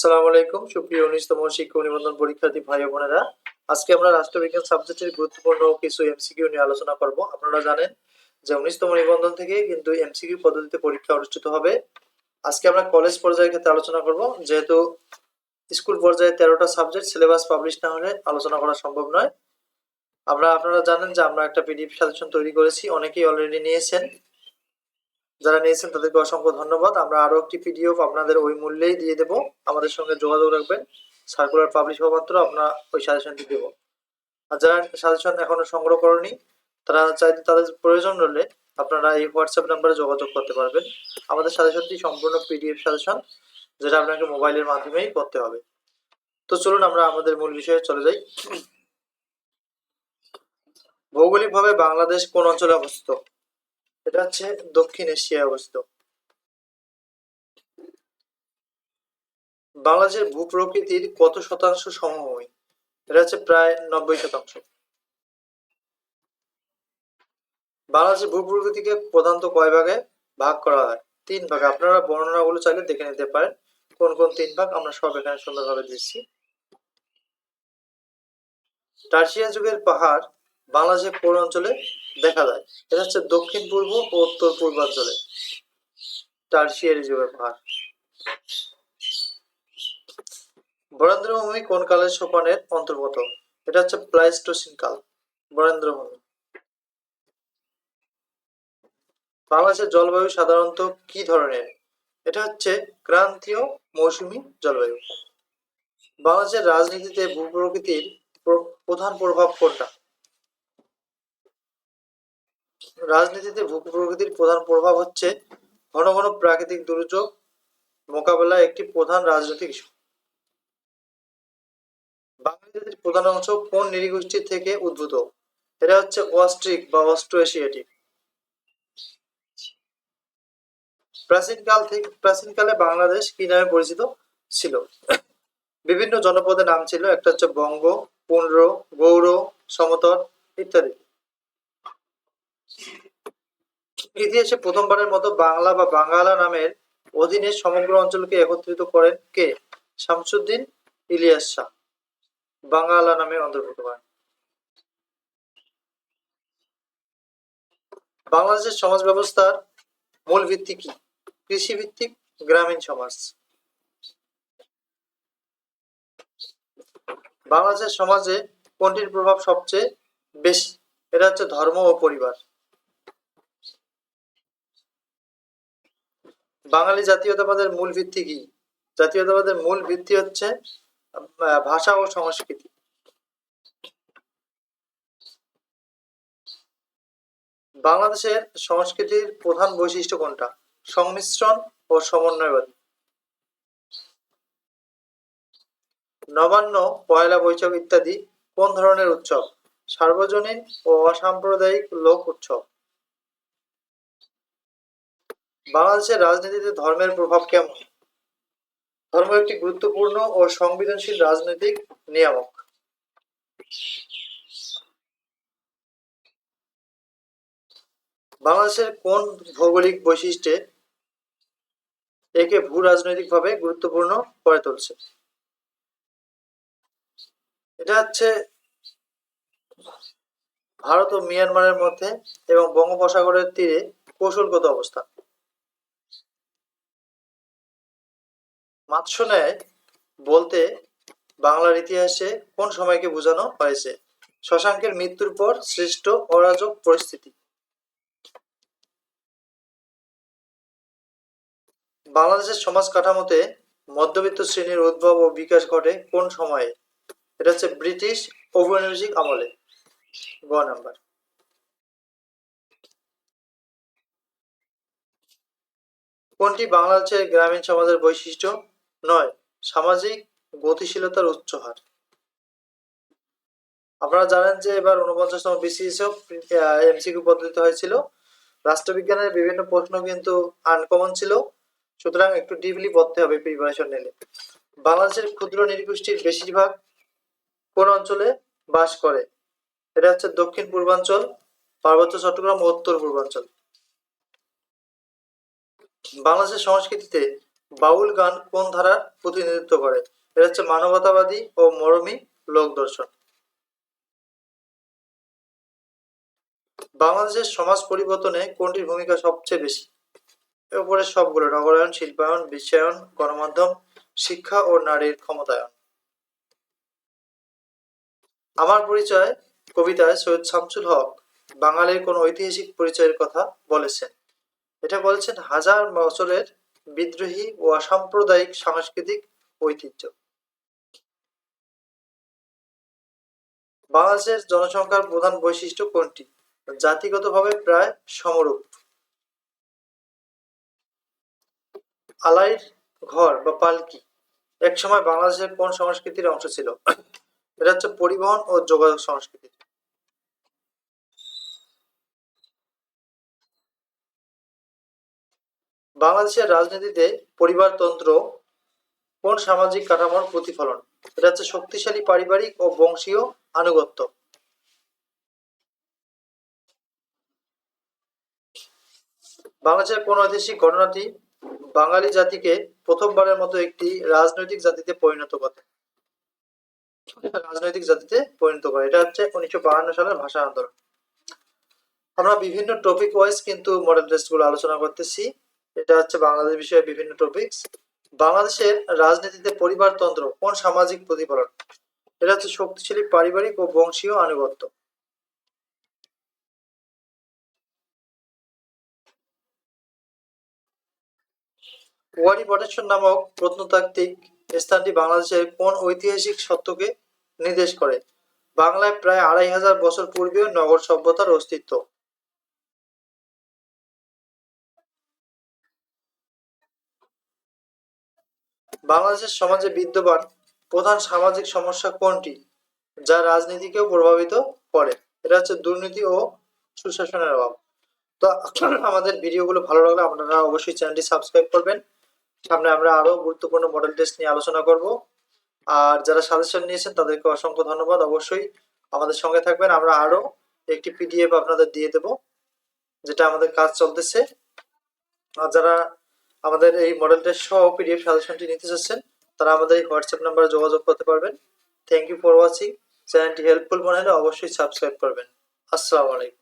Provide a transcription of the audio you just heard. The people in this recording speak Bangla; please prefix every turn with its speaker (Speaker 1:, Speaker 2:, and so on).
Speaker 1: আসসালামু আলাইকুম, সুপ্রিয় উনিশতম শিক্ষক নিবন্ধন পরীক্ষার্থী ভাই বোনেরা। আজকে আমরা রাষ্ট্রবিজ্ঞান সাবজেক্টের গুরুত্বপূর্ণ কিছু এমসিকিউ নিয়ে আলোচনা করব। আপনারা জানেন যে উনিশতম নিবন্ধন থেকে কিন্তু এমসিকিউ পদ্ধতিতে পরীক্ষা অনুষ্ঠিত হবে। আজকে আমরা কলেজ পর্যায়ের ক্ষেত্রে আলোচনা করব। যেহেতু স্কুল পর্যায়ে তেরোটা সাবজেক্ট সিলেবাস পাবলিশ না হলে আলোচনা করা সম্ভব নয়। আমরা, আপনারা জানেন যে আমরা একটা পিডিএফ সাজেশন তৈরি করেছি। অনেকেই অলরেডি নিয়েছেন। যারা নিয়েছেন তাদেরকে অসংখ্য ধন্যবাদ। আমরা আরও একটি পিডিএফ আপনাদের ওই মূল্যেই দিয়ে দেব। আমাদের সঙ্গে যোগাযোগ রাখবেন। সার্কুলার পাবলিশ হওয়া মাত্র আমরা ওই সাজেশনটি দেবো। আর যারা সাজেশন এখনও সংগ্রহ করেনি, তারা চাইলে তাদের প্রয়োজন হলে আপনারা এই হোয়াটসঅ্যাপ নাম্বারে যোগাযোগ করতে পারবেন। আমাদের সাজেশনটি সম্পূর্ণ পিডিএফ সাজেশন যেটা আপনাকে মোবাইলের মাধ্যমেই করতে হবে। তো চলুন আমরা আমাদের মূল বিষয়ে চলে যাই। ভৌগোলিকভাবে বাংলাদেশ কোন অঞ্চলে অবস্থিত? এটা হচ্ছে দক্ষিণ এশিয়ায় অবস্থিত। বাংলাদেশের ভূপ্রকৃতির কত শতাংশ সমভূমি? এটা হচ্ছে প্রায় নব্বই শতাংশ। বাংলাদেশের ভূপ্রকৃতিকে প্রধানত কয় ভাগে ভাগ করা হয়? তিন ভাগে। আপনারা বর্ণনাগুলো চাইলে দেখে নিতে পারেন। কোন কোন তিন ভাগ আমরা সব এখানে সুন্দরভাবে দিচ্ছি। টার্সিয়া যুগের পাহাড় বাংলাদেশের কোন অঞ্চলে দেখা যায়। এটা হচ্ছে দক্ষিণ পূর্ব ও উত্তর পূর্বাঞ্চলে। টার্সিয়ারি যুগের পাহাড়। বরেন্দ্রভূমি কোন কালের সোপানের অন্তর্গত? এটা হচ্ছে প্লাইস্টোসিন কাল, বরেন্দ্রভূমি। বাংলাদেশের জলবায়ু সাধারণত কি ধরনের? এটা হচ্ছে ক্রান্তীয় মৌসুমি জলবায়ু। বাংলাদেশের রাজনীতিতে ভূপ্রকৃতির প্র- প্রধান প্রভাব কোনটা? রাজনীতিতে ভূপ্রকৃতির প্রধান প্রভাব হচ্ছে ঘন ঘন প্রাকৃতিক দুর্যোগ মোকাবেলা একটি প্রধান রাজনৈতিক ইস্যু বাংলাদেশের প্রধান অংশ কোন নৃগোষ্ঠী থেকে উদ্ভূত? এটা হচ্ছে অস্ট্রিক বা অস্ট্রো এশিয়াটিক প্রাচীনকাল থেকে, প্রাচীনকালে বাংলাদেশ কি নামে পরিচিত ছিল? বিভিন্ন জনপদের নাম ছিল, একটা হচ্ছে বঙ্গ পুন্ড্র গৌর সমতট ইত্যাদি। ইতিহাসে প্রথমবারের মতো বাংলা বা বাঙ্গালা নামের অধীনে সমগ্র অঞ্চলকে একত্রিত করেন কে? শামসুদ্দিন ইলিয়াস শাহ, বাঙ্গালা নামে অন্তর্ভুক্ত করেন বাংলাদেশের সমাজ ব্যবস্থার মূল ভিত্তি কি? কৃষি ভিত্তিক গ্রামীণ সমাজ। বাংলাদেশের সমাজে কোনটির প্রভাব সবচেয়ে বেশি? এটা হচ্ছে ধর্ম ও পরিবার। বাঙালি জাতীয়তাবাদের মূল ভিত্তি কি? জাতীয়তাবাদের মূল ভিত্তি হচ্ছে ভাষা ও সংস্কৃতি। বাংলাদেশের সংস্কৃতির প্রধান বৈশিষ্ট্য কোনটা? সংমিশ্রণ ও সমন্বয়বাদী। নবান্ন, পয়লা বৈশাখ ইত্যাদি কোন ধরনের উৎসব? সার্বজনীন ও অসাম্প্রদায়িক লোক উৎসব। বাংলাদেশের রাজনীতিতে ধর্মের প্রভাব কেমন? ধর্ম একটি গুরুত্বপূর্ণ ও সংবেদনশীল রাজনৈতিক নিয়ামক। বাংলাদেশের কোন ভৌগোলিক বৈশিষ্ট্যে একে ভূ রাজনৈতিকভাবে গুরুত্বপূর্ণ করে তুলছে? এটা হচ্ছে ভারত ও মিয়ানমারের মধ্যে এবং বঙ্গোপসাগরের তীরে কৌশলগত অবস্থান। মাৎস্য ন্যায় বলতে বাংলার ইতিহাসে কোন সময়কে বোঝানো হয়েছে? শশাঙ্কের মৃত্যুর পর সৃষ্ট অরাজক পরিস্থিতি। বাংলাদেশের সমাজ কাঠামোতে মধ্যবিত্ত শ্রেণির উদ্ভব ও বিকাশ ঘটে কোন সময়ে? এটা হচ্ছে ব্রিটিশ ঔপনিবেশিক আমলে। গ নাম্বার। কোনটি বাংলাদেশের গ্রামীণ সমাজের বৈশিষ্ট্য? নয়, সামাজিক গতিশীলতার উচ্চ হার আপনারা জানেন যে এবার উনপঞ্চাশতম বিসিএস এমসিকিউ পদ্ধতিতে হয়েছিল। রাষ্ট্রবিজ্ঞানের বিভিন্ন প্রশ্ন কিন্তু আনকমন ছিল। সুতরাং একটু ডিপলি পড়তে হবে প্রিপারেশন নিলে। বাংলাদেশের ক্ষুদ্র নৃগোষ্ঠীর বেশিরভাগ কোন অঞ্চলে বাস করে? এটা হচ্ছে দক্ষিণ পূর্বাঞ্চল, পার্বত্য চট্টগ্রাম ও উত্তর পূর্বাঞ্চল। বাংলাদেশের সংস্কৃতিতে বাউল গান কোন ধারার প্রতিনিধিত্ব করে? এটা হচ্ছে মানবতাবাদী ও মরমী লোক দর্শন বাংলাদেশের সমাজ পরিবর্তনে কোনটির ভূমিকা সবচেয়ে বেশি? এর উপরে সবগুলো, নগরায়ন, শিল্পায়ন, বিশ্বায়ন, গণমাধ্যম, শিক্ষা ও নারীর ক্ষমতায়ন। আমার পরিচয় কবিতায় সৈয়দ শামসুল হক বাঙালির কোন ঐতিহাসিক পরিচয়ের কথা বলেছেন। এটা বলেছেন হাজার বছরের বিদ্রোহী ও অসাম্প্রদায়িক সাংস্কৃতিক ঐতিহ্য। বাংলাদেশের জনসংখ্যার প্রধান বৈশিষ্ট্য কোনটি? জাতিগতভাবে প্রায় সমরূপ। আলাইর ঘর বা পালকি একসময় বাংলাদেশের কোন সংস্কৃতির অংশ ছিল? এটা হচ্ছে পরিবহন ও যোগাযোগ সংস্কৃতি। বাংলাদেশের রাজনীতিতে পরিবারতন্ত্র কোন সামাজিক কাঠামোর প্রতিফলন? এটা হচ্ছে শক্তিশালী পারিবারিক ও বংশীয় আনুগত্য। বাংলাদেশের কোন ঐতিহাসিক ঘটনাটি বাঙালি জাতিকে প্রথমবারের মতো একটি রাজনৈতিক জাতিতে পরিণত করে? রাজনৈতিক জাতিতে পরিণত করে। এটা হচ্ছে উনিশশো সালের ভাষা আন্দোলন। আমরা বিভিন্ন টপিক ওয়াইজ কিন্তু মডেল টেস্টগুলো আলোচনা করতেছি। এটা হচ্ছে বাংলাদেশ বিষয়ে বিভিন্ন টপিকস বাংলাদেশের রাজনীতিতে পরিবারতন্ত্র কোন সামাজিক প্রতিফলন? এটা হচ্ছে শক্তিশালী পারিবারিক ও বংশীয় আনুগত্য। ওয়ারি বটেশ্বর নামক প্রত্নতাত্ত্বিক স্থানটি বাংলাদেশের কোন ঐতিহাসিক সত্যকে নির্দেশ করে? বাংলায় প্রায় আড়াই হাজার বছর পূর্বেও নগর সভ্যতার অস্তিত্ব। বাংলাদেশের সমাজে বিদ্যমান প্রধান সামাজিক সমস্যা কোনটি? যা রাজনীতিকেও প্রভাবিত করে। এটা হচ্ছে দুর্নীতি ও সুশাসনের অভাব। তো আমাদের ভিডিওগুলো ভালো লাগলে আপনারা অবশ্যই চ্যানেলটি সাবস্ক্রাইব করবেন। সামনে আমরা আরও গুরুত্বপূর্ণ মডেল টেস্ট নিয়ে আলোচনা করব। আর যারা সাজেশন নিয়েছেন, তাদেরকে অসংখ্য ধন্যবাদ। অবশ্যই আমাদের সঙ্গে থাকবেন। আমরা আরও একটি পিডিএফ আপনাদের দিয়ে দেব, যেটা আমাদের কাজ চলতেছে। আর যারা আমাদের এই মডেলটা সহ পিডিএফ সাজেশনটি নিতে চাচ্ছেন, তারা আমাদের এই হোয়াটসঅ্যাপ নাম্বারে যোগাযোগ করতে পারবেন। থ্যাংক ইউ ফর ওয়াচিং চ্যানেলটি হেল্পফুল মনে হলে অবশ্যই সাবস্ক্রাইব করবেন। আসসালামু আলাইকুম।